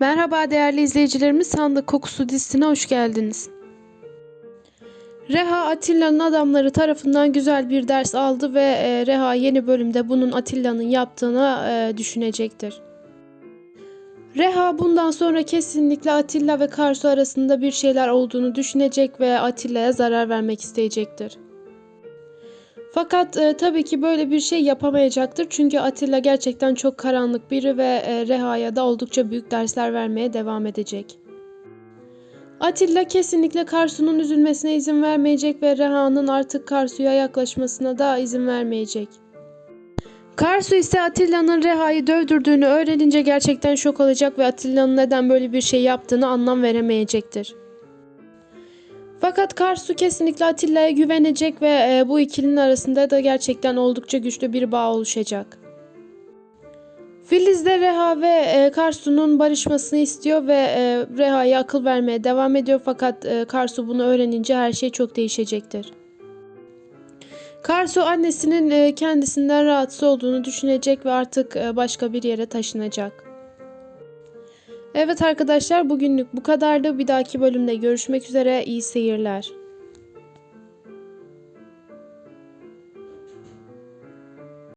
Merhaba değerli izleyicilerimiz, Sandık Kokusu dizisine hoş geldiniz. Reha Atilla'nın adamları tarafından güzel bir ders aldı ve e, Reha yeni bölümde bunun Atilla'nın yaptığını e, düşünecektir. Reha bundan sonra kesinlikle Atilla ve Karsu arasında bir şeyler olduğunu düşünecek ve Atilla'ya zarar vermek isteyecektir. Fakat e, tabii ki böyle bir şey yapamayacaktır. Çünkü Atilla gerçekten çok karanlık biri ve e, Reha'ya da oldukça büyük dersler vermeye devam edecek. Atilla kesinlikle Karsu'nun üzülmesine izin vermeyecek ve Reha'nın artık Karsu'ya yaklaşmasına da izin vermeyecek. Karsu ise Atilla'nın Reha'yı dövdürdüğünü öğrenince gerçekten şok olacak ve Atilla'nın neden böyle bir şey yaptığını anlam veremeyecektir. Fakat Karsu kesinlikle Atilla'ya güvenecek ve e, bu ikilinin arasında da gerçekten oldukça güçlü bir bağ oluşacak. Filiz de Reha ve e, Karsu'nun barışmasını istiyor ve e, Reha'ya akıl vermeye devam ediyor fakat Karsu bunu öğrenince her şey çok değişecektir. Karsu annesinin kendisinden rahatsız olduğunu düşünecek ve artık başka bir yere taşınacak. Evet arkadaşlar bugünlük bu kadardı. Bir dahaki bölümde görüşmek üzere. İyi seyirler.